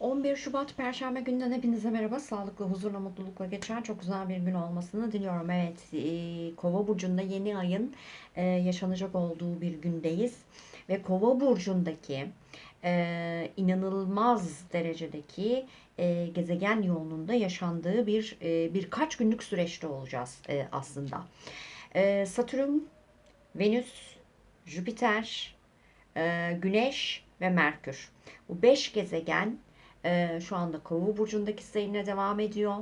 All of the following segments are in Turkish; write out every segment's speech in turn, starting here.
11 Şubat Perşembe günden hepinize merhaba. Sağlıklı, huzurla, mutlulukla geçen çok güzel bir gün olmasını diliyorum. Evet, e, Kova burcunda yeni ayın e, yaşanacak olduğu bir gündeyiz ve Kova burcundaki e, inanılmaz derecedeki gezegen yoğunluğunda yaşandığı bir birkaç günlük süreçte olacağız aslında. E, Satürn, Venüs, Jüpiter, Güneş ve Merkür. Bu beş gezegen e, şu anda Kova burcundaki seyrine devam ediyor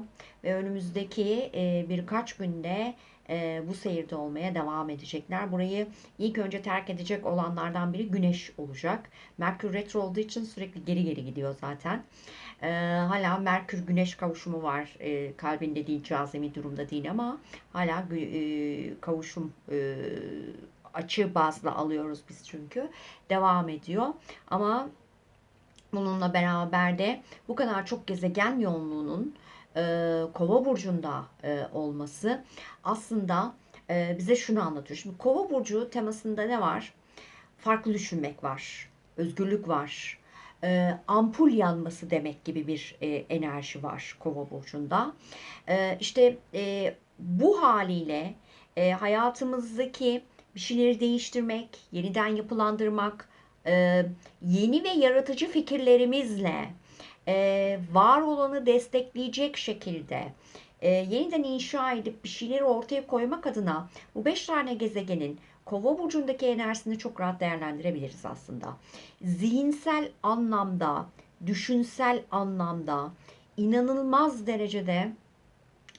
ve önümüzdeki e, birkaç günde e, bu seyirde olmaya devam edecekler. Burayı ilk önce terk edecek olanlardan biri Güneş olacak. Merkür retro olduğu için sürekli geri geri gidiyor zaten. E, hala Merkür Güneş kavuşumu var. E, kalbinde değil, cazimi durumda değil ama hala e, kavuşum açı bazlı alıyoruz biz çünkü. Devam ediyor. Ama bununla beraber de bu kadar çok gezegen yoğunluğunun e, Kova burcunda e, olması aslında e, bize şunu anlatıyor. Şimdi Kova burcu temasında ne var? Farklı düşünmek var, özgürlük var, e, ampul yanması demek gibi bir e, enerji var Kova burcunda. E, işte e, bu haliyle e, hayatımızdaki bir şeyleri değiştirmek, yeniden yapılandırmak, e, yeni ve yaratıcı fikirlerimizle e, var olanı destekleyecek şekilde e, yeniden inşa edip bir şeyleri ortaya koymak adına bu beş tane gezegenin Kova burcundaki enerjisini çok rahat değerlendirebiliriz aslında. Zihinsel anlamda, düşünsel anlamda inanılmaz derecede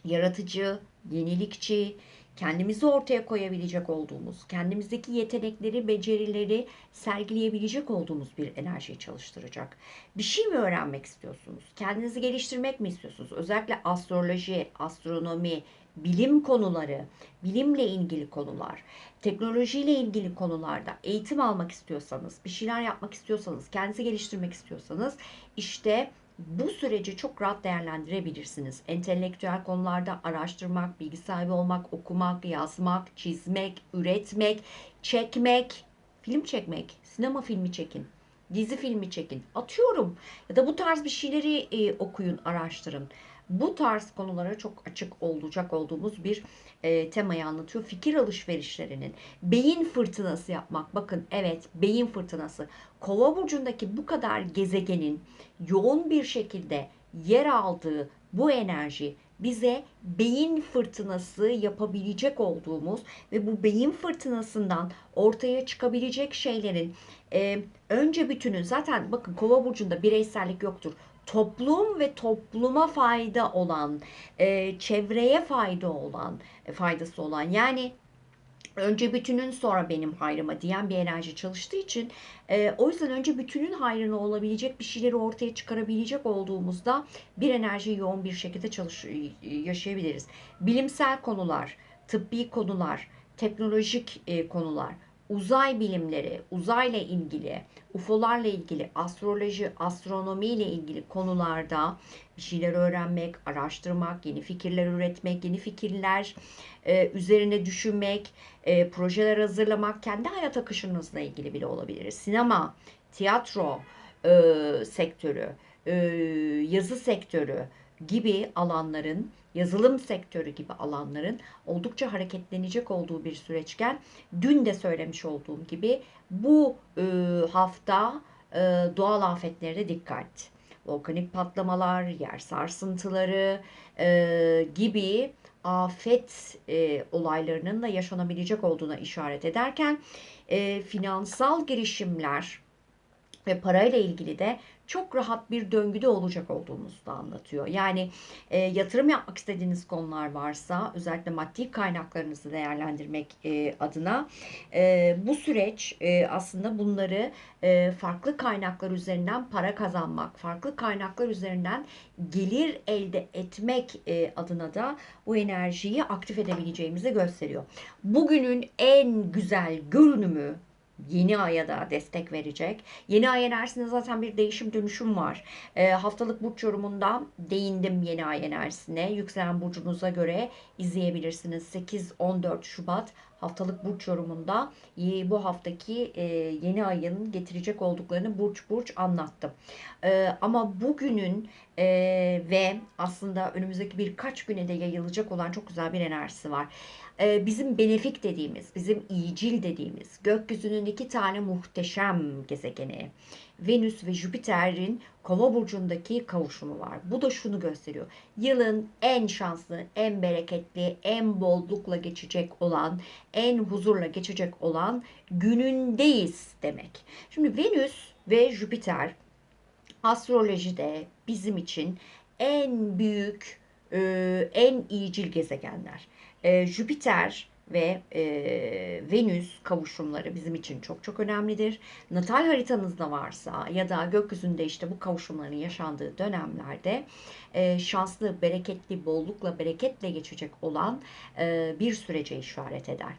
yaratıcı, yenilikçi, kendimizi ortaya koyabilecek olduğumuz, kendimizdeki yetenekleri, becerileri sergileyebilecek olduğumuz bir enerjiyi çalıştıracak. Bir şey mi öğrenmek istiyorsunuz? Kendinizi geliştirmek mi istiyorsunuz? Özellikle astroloji, astronomi, bilim konuları, bilimle ilgili konular, teknolojiyle ilgili konularda eğitim almak istiyorsanız, bir şeyler yapmak istiyorsanız, kendinizi geliştirmek istiyorsanız işte süreci çok rahat değerlendirebilirsiniz. Entelektüel konularda araştırmak, bilgi sahibi olmak, okumak, yazmak, çizmek, üretmek, çekmek, film çekmek, sinema filmi çekin, dizi filmi çekin. Atıyorum ya da bu tarz bir şeyleri e, okuyun, araştırın. Bu tarz konulara çok açık olacak olduğumuz bir e, temayı anlatıyor. Fikir alışverişlerinin, beyin fırtınası yapmak. Bakın evet beyin fırtınası. Kova burcundaki bu kadar gezegenin yoğun bir şekilde yer aldığı bu enerji bize beyin fırtınası yapabilecek olduğumuz ve bu beyin fırtınasından ortaya çıkabilecek şeylerin e, önce bütünün zaten bakın kova burcunda bireysellik yoktur. Toplum ve topluma fayda olan, e, çevreye fayda olan, e, faydası olan yani önce bütünün sonra benim hayrıma diyen bir enerji çalıştığı için e, o yüzden önce bütünün hayrına olabilecek bir şeyleri ortaya çıkarabilecek olduğumuzda bir enerjiyi yoğun bir şekilde çalış yaşayabiliriz. Bilimsel konular, tıbbi konular, teknolojik e, konular, uzay bilimleri, uzayla ilgili, UFO'larla ilgili, astroloji, astronomi ile ilgili konularda bir şeyler öğrenmek, araştırmak, yeni fikirler üretmek, yeni fikirler e, üzerine düşünmek, e, projeler hazırlamak, kendi hayat akışınızla ilgili bile olabilir. Sinema, tiyatro e, sektörü, e, yazı sektörü gibi alanların yazılım sektörü gibi alanların oldukça hareketlenecek olduğu bir süreçken dün de söylemiş olduğum gibi bu e, hafta e, doğal afetlere dikkat. Volkanik patlamalar, yer sarsıntıları e, gibi afet e, olaylarının da yaşanabilecek olduğuna işaret ederken e, finansal girişimler ve parayla ilgili de çok rahat bir döngüde olacak olduğumuzu da anlatıyor. Yani e, yatırım yapmak istediğiniz konular varsa özellikle maddi kaynaklarınızı değerlendirmek e, adına e, bu süreç e, aslında bunları e, farklı kaynaklar üzerinden para kazanmak, farklı kaynaklar üzerinden gelir elde etmek e, adına da bu enerjiyi aktif edebileceğimizi gösteriyor. Bugünün en güzel görünümü yeni aya da destek verecek. Yeni ay enerjisinde zaten bir değişim dönüşüm var. E, haftalık burç yorumunda değindim yeni ay enerjisine. Yükselen burcunuza göre izleyebilirsiniz. 8-14 Şubat haftalık burç yorumunda e, bu haftaki e, yeni ayın getirecek olduklarını burç burç anlattım. E, ama bugünün ve aslında önümüzdeki birkaç güne de yayılacak olan çok güzel bir enerjisi var. Bizim benefik dediğimiz, bizim iyicil dediğimiz gökyüzünün iki tane muhteşem gezegeni Venüs ve Jüpiter'in Kova burcundaki kavuşumu var. Bu da şunu gösteriyor. Yılın en şanslı, en bereketli, en bollukla geçecek olan, en huzurla geçecek olan günündeyiz demek. Şimdi Venüs ve Jüpiter astrolojide bizim için en büyük, e, en iyicil gezegenler. E, Jüpiter ve e, Venüs kavuşumları bizim için çok çok önemlidir. Natal haritanızda varsa ya da gökyüzünde işte bu kavuşumların yaşandığı dönemlerde e, şanslı, bereketli, bollukla, bereketle geçecek olan e, bir sürece işaret eder.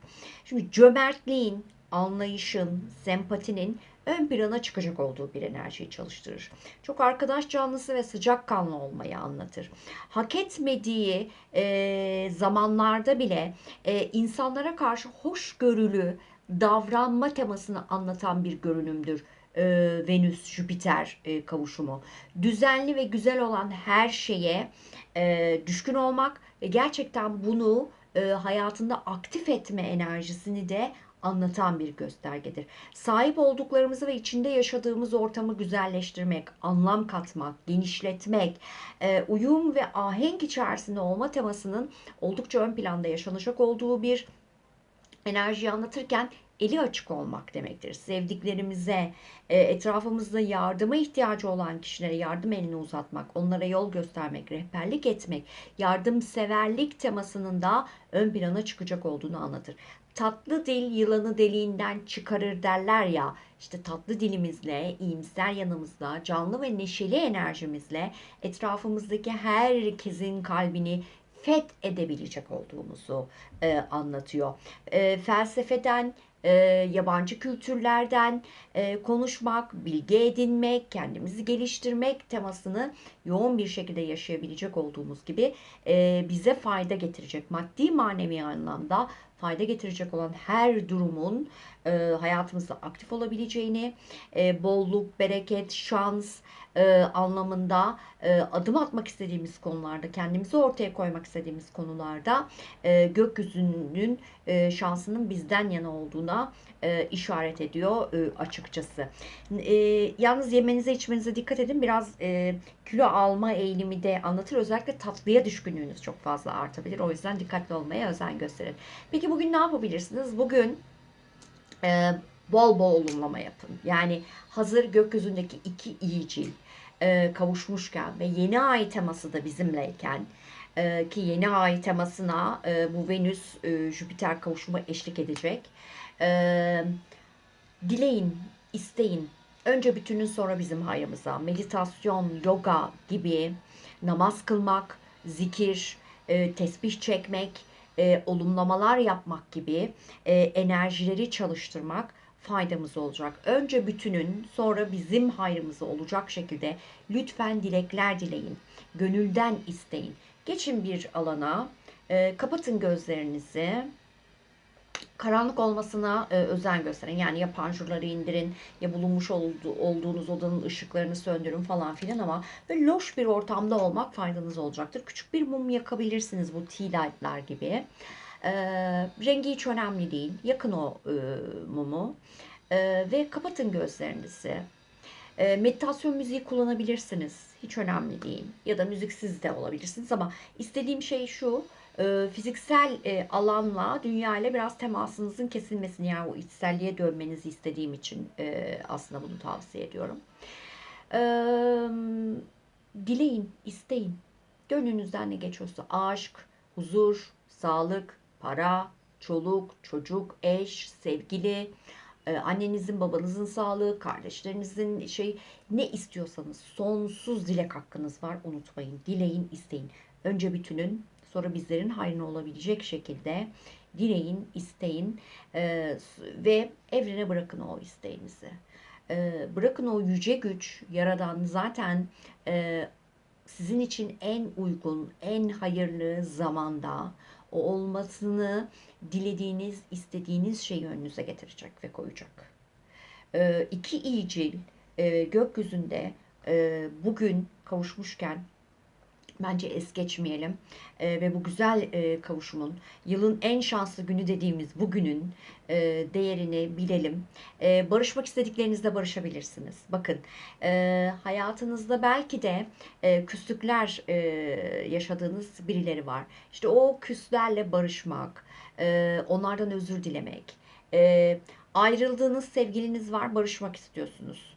Şimdi cömertliğin, anlayışın, sempatinin ön plana çıkacak olduğu bir enerjiyi çalıştırır. Çok arkadaş canlısı ve sıcakkanlı olmayı anlatır. Hak etmediği e, zamanlarda bile e, insanlara karşı hoşgörülü davranma temasını anlatan bir görünümdür. E, Venüs-Jüpiter e, kavuşumu. Düzenli ve güzel olan her şeye e, düşkün olmak ve gerçekten bunu hayatında aktif etme enerjisini de anlatan bir göstergedir. Sahip olduklarımızı ve içinde yaşadığımız ortamı güzelleştirmek, anlam katmak, genişletmek, e, uyum ve ahenk içerisinde olma temasının oldukça ön planda yaşanacak olduğu bir enerjiyi anlatırken eli açık olmak demektir. Sevdiklerimize, e, etrafımızda yardıma ihtiyacı olan kişilere yardım elini uzatmak, onlara yol göstermek, rehberlik etmek, yardımseverlik temasının da ön plana çıkacak olduğunu anlatır tatlı dil yılanı deliğinden çıkarır derler ya. İşte tatlı dilimizle, iyimser yanımızla, canlı ve neşeli enerjimizle etrafımızdaki herkesin kalbini feth edebilecek olduğumuzu e, anlatıyor. E, felsefeden, e, yabancı kültürlerden e, konuşmak, bilgi edinmek, kendimizi geliştirmek temasını yoğun bir şekilde yaşayabilecek olduğumuz gibi e, bize fayda getirecek maddi manevi anlamda fayda getirecek olan her durumun e, hayatımızda aktif olabileceğini, e, bolluk, bereket, şans e, anlamında e, adım atmak istediğimiz konularda, kendimizi ortaya koymak istediğimiz konularda e, gökyüzünün e, şansının bizden yana olduğuna e, işaret ediyor e, açıkçası. E, yalnız yemenize içmenize dikkat edin. Biraz e, kilo alma eğilimi de anlatır. Özellikle tatlıya düşkünlüğünüz çok fazla artabilir. O yüzden dikkatli olmaya özen gösterin. Peki bugün ne yapabilirsiniz? Bugün e, bol bol olumlama yapın. Yani hazır gökyüzündeki iki iyicil e, kavuşmuşken ve yeni ay teması da bizimleyken e, ki yeni ay temasına e, bu Venüs e, Jüpiter kavuşumu eşlik edecek. E, dileyin, isteyin. Önce bütünün sonra bizim hayrımıza. Meditasyon, yoga gibi namaz kılmak, zikir, e, tesbih çekmek, e, olumlamalar yapmak gibi e, enerjileri çalıştırmak faydamız olacak. Önce bütünün sonra bizim hayrımıza olacak şekilde lütfen dilekler dileyin. Gönülden isteyin. Geçin bir alana, e, kapatın gözlerinizi. Karanlık olmasına e, özen gösterin. Yani ya panjurları indirin ya bulunmuş oldu, olduğunuz odanın ışıklarını söndürün falan filan ama böyle loş bir ortamda olmak faydanız olacaktır. Küçük bir mum yakabilirsiniz bu tea light'lar gibi. E, rengi hiç önemli değil. Yakın o e, mumu. E, ve kapatın gözlerinizi. E, meditasyon müziği kullanabilirsiniz. Hiç önemli değil. Ya da müziksiz de olabilirsiniz ama istediğim şey şu. E, fiziksel e, alanla, dünya ile biraz temasınızın kesilmesini yani o içselliğe dönmenizi istediğim için e, aslında bunu tavsiye ediyorum. Dileyin, isteyin. Gönlünüzden ne geçiyorsa aşk, huzur, sağlık, para, çoluk, çocuk, eş, sevgili, annenizin, babanızın sağlığı, kardeşlerinizin şey ne istiyorsanız sonsuz dilek hakkınız var. Unutmayın. Dileyin, isteyin. Önce bütünün, sonra bizlerin hayrına olabilecek şekilde dileyin, isteyin e, ve evrene bırakın o isteğinizi. E, bırakın o yüce güç, yaradan zaten sizin için en uygun, en hayırlı zamanda o olmasını dilediğiniz, istediğiniz şeyi önünüze getirecek ve koyacak. Ee, iki iyicil e, gökyüzünde e, bugün kavuşmuşken bence es geçmeyelim Ee, ve bu güzel e, kavuşumun yılın en şanslı günü dediğimiz bugünün e, değerini bilelim. E, barışmak istediklerinizle barışabilirsiniz. Bakın e, hayatınızda belki de e, küslükler e, yaşadığınız birileri var. İşte o küslerle barışmak, e, onlardan özür dilemek, e, ayrıldığınız sevgiliniz var, barışmak istiyorsunuz.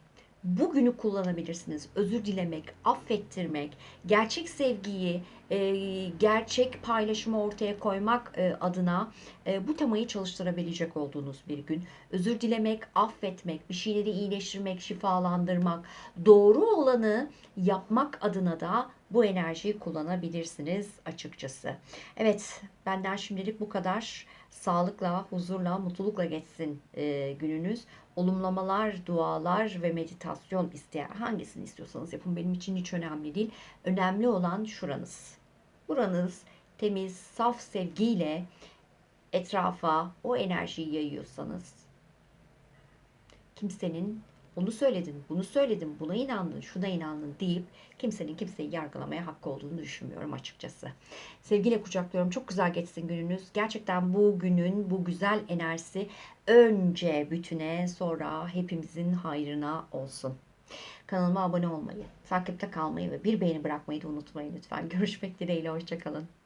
Bugünü kullanabilirsiniz. Özür dilemek, affettirmek, gerçek sevgiyi, e, gerçek paylaşımı ortaya koymak e, adına e, bu temayı çalıştırabilecek olduğunuz bir gün. Özür dilemek, affetmek, bir şeyleri iyileştirmek, şifalandırmak, doğru olanı yapmak adına da bu enerjiyi kullanabilirsiniz açıkçası. Evet, benden şimdilik bu kadar. Sağlıkla, huzurla, mutlulukla geçsin e, gününüz. Olumlamalar, dualar ve meditasyon isteyen hangisini istiyorsanız yapın. Benim için hiç önemli değil. Önemli olan şuranız. Buranız temiz, saf sevgiyle etrafa o enerjiyi yayıyorsanız kimsenin onu söyledin, bunu söyledin, buna inandın, şuna inandın deyip kimsenin kimseyi yargılamaya hakkı olduğunu düşünmüyorum açıkçası. Sevgiyle kucaklıyorum. Çok güzel geçsin gününüz. Gerçekten bu günün bu güzel enerjisi önce bütüne sonra hepimizin hayrına olsun. Kanalıma abone olmayı, takipte kalmayı ve bir beğeni bırakmayı da unutmayın lütfen. Görüşmek dileğiyle. Hoşçakalın.